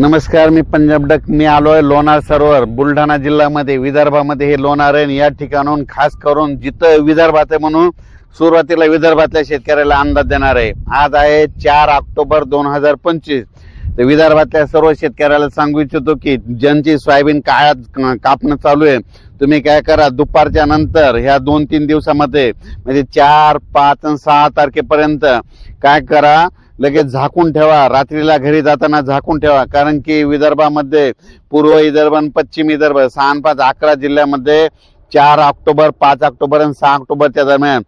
नमस्कार मी पंजाब डक मी आलो आहे लोणार सरोवर बुलढाणा जिल्ह्यामध्ये विदर्भामध्ये हे लोणार आहे या ठिकाणून खास करून जिथं विदर्भात आहे म्हणून सुरुवातीला विदर्भातल्या शेतकऱ्याला अंदाज देणार आहे. आज आहे चार ऑक्टोबर दोन हजार पंचवीस. तर विदर्भातल्या सर्व शेतकऱ्याला सांगू इच्छितो की ज्यांची सोयाबीन काळात कापणं चालू आहे तुम्ही काय करा दुपारच्या नंतर ह्या दोन तीन दिवसामध्ये म्हणजे चार पाच आणि सहा तारखेपर्यंत काय करा लगेच झाकून ठेवा. रात्रीला घरी जाताना झाकून ठेवा. कारण की विदर्भामध्ये पूर्व विदर्भ आणि पश्चिम विदर्भ सहा पाच अकरा जिल्ह्यामध्ये चार ऑक्टोबर पाच ऑक्टोबर आणि सहा ऑक्टोबरच्या दरम्यान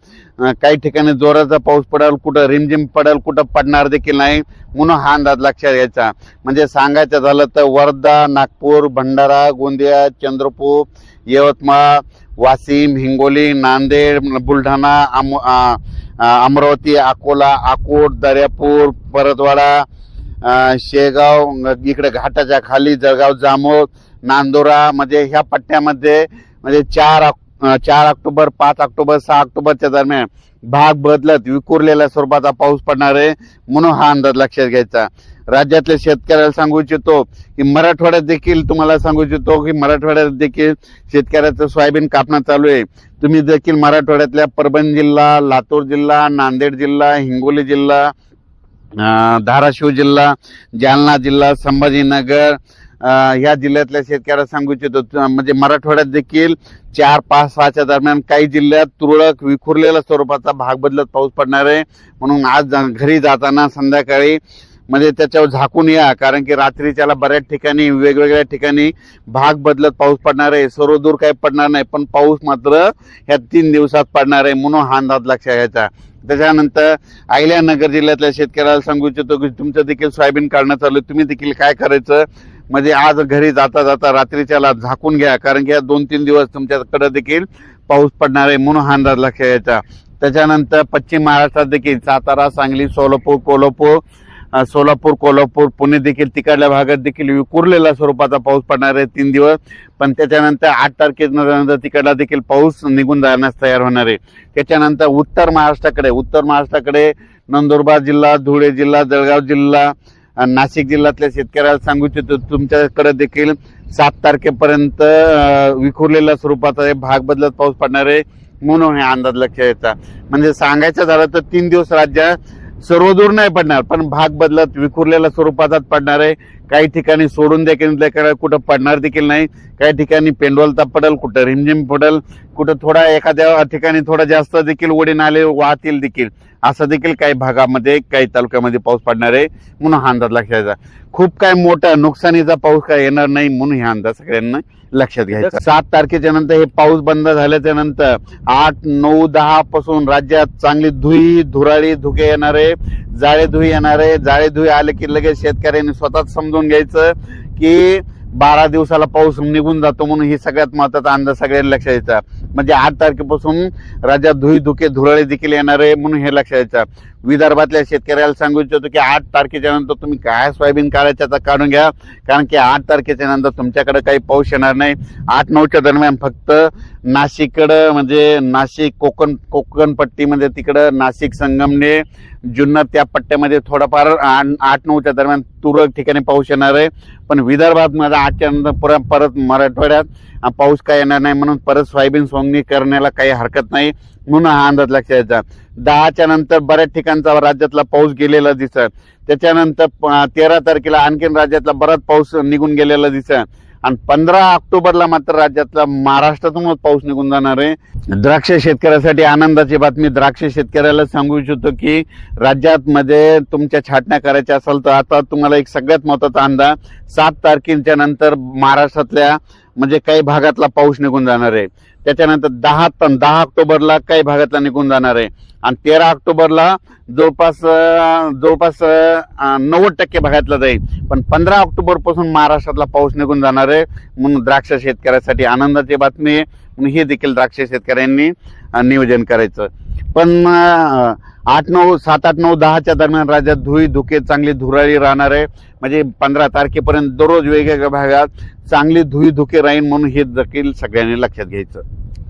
काही ठिकाणी जोराचा पाऊस पडेल कुठं रिमझिम पडेल कुठं पडणार देखील नाही म्हणून हा अंदाज लक्षात घ्यायचा. म्हणजे सांगायचं झालं तर वर्धा नागपूर भंडारा गोंदिया चंद्रपूर यवतमाळ वाशिम हिंगोली नांदेड बुलढाणा आम अमरावती अकोला अकोट दर्यापूर परतवाडा शेगाव इकडे घाटाच्या खाली जळगाव जामोद नांदोरा म्हणजे ह्या पट्ट्यामध्ये म्हणजे चार चार ऑक्टोबर पाच ऑक्टोबर सहा ऑक्टोबरच्या दरम्यान भाग बदलत विखुरलेल्या स्वरूपाचा पाऊस पडणार आहे म्हणून हा अंदाज लक्षात घ्यायचा. राज्यातल्या शेतकऱ्याला सांगू इच्छितो की मराठवाड्यात देखील तुम्हाला सांगू इच्छितो की मराठवाड्यात देखील शेतकऱ्याचं सोयाबीन कापणं चालू आहे. तुम्ही देखील मराठवाड्यातल्या परभणी जिल्हा लातूर जिल्हा नांदेड जिल्हा हिंगोली जिल्हा धाराशिव जिल्हा जालना जिल्हा संभाजीनगर ह्या जिल्ह्यातल्या शेतकऱ्याला सांगू इच्छितो. म्हणजे मराठवाड्यात देखील चार पाच सहाच्या दरम्यान काही जिल्ह्यात तुरळक विखुरलेल्या स्वरूपाचा भाग बदलत पाऊस पडणार आहे. म्हणून आज घरी जाताना संध्याकाळी म्हणजे त्याच्यावर झाकून या कारण की रात्रीच्याला बऱ्याच ठिकाणी वेगवेगळ्या ठिकाणी भाग बदलत पाऊस पडणार आहे सर्व दूर काही पडणार नाही पण पाऊस मात्र ह्या तीन दिवसात पडणार आहे म्हणून हा अंदाज लक्षात घ्यायचा. त्याच्यानंतर अहिल्यानगर जिल्ह्यातल्या शेतकऱ्याला सांगू इच्छितो की तुमचं देखील सोयाबीन काढणं चालू तुम्ही देखील काय करायचं? म्हणजे आज घरी जाता जाता रात्रीच्याला झाकून घ्या कारण की या दोन तीन दिवस तुमच्याकडे देखील पाऊस पडणार आहे म्हणून हा अंदाज लक्षात घ्यायचा. त्याच्यानंतर पश्चिम महाराष्ट्रात देखील सातारा सांगली सोलापूर कोल्हापूर सोलापूर कोल्हापूर पुणे देखील तिकडल्या भागात देखील विखुरलेल्या स्वरूपाचा पाऊस पडणार आहे तीन दिवस. पण त्याच्यानंतर आठ तारखेनंतर तिकडला देखील पाऊस निघून जाण्यास तयार होणार आहे. त्याच्यानंतर उत्तर महाराष्ट्राकडे उत्तर महाराष्ट्राकडे नंदुरबार जिल्हा धुळे जिल्हा जळगाव जिल्हा नाशिक जिल्ह्यातल्या शेतकऱ्याला सांगू इच्छितो तुमच्याकडे देखील सात तारखेपर्यंत विखुरलेल्या स्वरूपाचा भाग बदलत पाऊस पडणार आहे. म्हणून हे अंदाज लक्ष यायचा म्हणजे सांगायचं झालं तर तीन दिवस राज्यात सर्वदूर नाही पडणार पण भाग बदलत विखुरलेल्या स्वरूपाचाच पडणार आहे. काही ठिकाणी सोडून देखील कुठं पडणार देखील नाही. काही ठिकाणी पेंडोलता पडेल कुठं रिमझिम पडेल कुठं थोडा एखाद्या ठिकाणी थोडा जास्त देखील ओढे नाले वाहतील देखील. असं देखील काही भागामध्ये काही तालुक्यामध्ये पाऊस पडणार आहे म्हणून हा अंदाज लक्षात घ्यायचा. खूप काय मोठा नुकसानीचा पाऊस काय येणार नाही म्हणून हा अंदाज सगळ्यांना लक्षात घ्यायचा. सात तारखेच्या नंतर हे पाऊस बंद झाल्याच्यानंतर आठ नऊ दहा पासून राज्यात चांगली धुई धुराळी धुके येणार आहे. जाळे धुई येणार आहे. जाळे धुई आले की लगेच शेतकऱ्यांनी स्वतःच समजून घ्यायचं की बारा दिवसाला पाऊस निघून जातो म्हणून ही सगळ्यात महत्त्वाचा अंदाज सगळ्यांनी लक्षात द्यायचा म्हणजे आठ तारखेपासून राज्यात धुई धुके धुराळे देखील येणार आहे म्हणून हे लक्षात द्यायचं विदर्भातल्या शेतकऱ्याला सांगू इच्छितो की आठ तारखेच्या नंतर तुम्ही काय सोयाबीन काढायचं तर काढून घ्या. कारण की आठ तारखेच्या नंतर तुमच्याकडे काही पाऊस येणार नाही. आठ नऊच्या दरम्यान फक्त नाशिककडं म्हणजे नाशिक कोकण कोकण पट्टीमध्ये तिकडं नाशिक संगमने जुन्नर त्या पट्ट्यामध्ये थोडाफार आठ आठ नऊच्या दरम्यान तुरळक ठिकाणी पाऊस येणार आहे. पण विदर्भात माझा आठच्या नंतर परत परत मराठवाड्यात पाऊस काय येणार नाही म्हणून परत सोयाबीन सोंगणी करण्याला काही हरकत नाही म्हणून हा अंदाज लक्षात यायचा दहाच्या नंतर बऱ्याच ठिकाणचा राज्यातला पाऊस गेलेला दिसत त्याच्यानंतर प- तेरा तारखेला आणखीन राज्यातला बराच पाऊस निघून गेलेला दिसत आणि पंधरा ऑक्टोबरला मात्र राज्यातला महाराष्ट्रातूनच पाऊस निघून जाणार आहे. द्राक्ष शेतकऱ्यासाठी आनंदाची बातमी. द्राक्ष शेतकऱ्याला सांगू इच्छितो की राज्यात मध्ये तुमच्या छाटण्या करायच्या असेल तर आता तुम्हाला एक सगळ्यात महत्त्वाचा अंदाज. सात तारखेच्या नंतर महाराष्ट्रातल्या म्हणजे काही भागातला पाऊस निघून जाणार आहे. त्याच्यानंतर दहा तन दहा ऑक्टोबरला काही भागातला निघून जाणार आहे. आणि तेरा ऑक्टोबरला जवळपास जवळपास नव्वद टक्के भागातला जाईल. पण पंधरा ऑक्टोबरपासून महाराष्ट्रातला पाऊस निघून जाणार आहे. म्हणून द्राक्ष शेतकऱ्यासाठी आनंदाची बातमी आहे. म्हणून हे देखील द्राक्ष शेतकऱ्यांनी नियोजन करायचं. पण आठ नऊ सात आठ नऊ दहाच्या दरम्यान राज्यात धुई धुके चांगली धुराळी राहणार आहे. म्हणजे पंधरा तारखेपर्यंत दररोज वेगवेगळ्या भागात चांगली धुई धुके राहील म्हणून हे देखील सगळ्यांनी लक्षात घ्यायचं.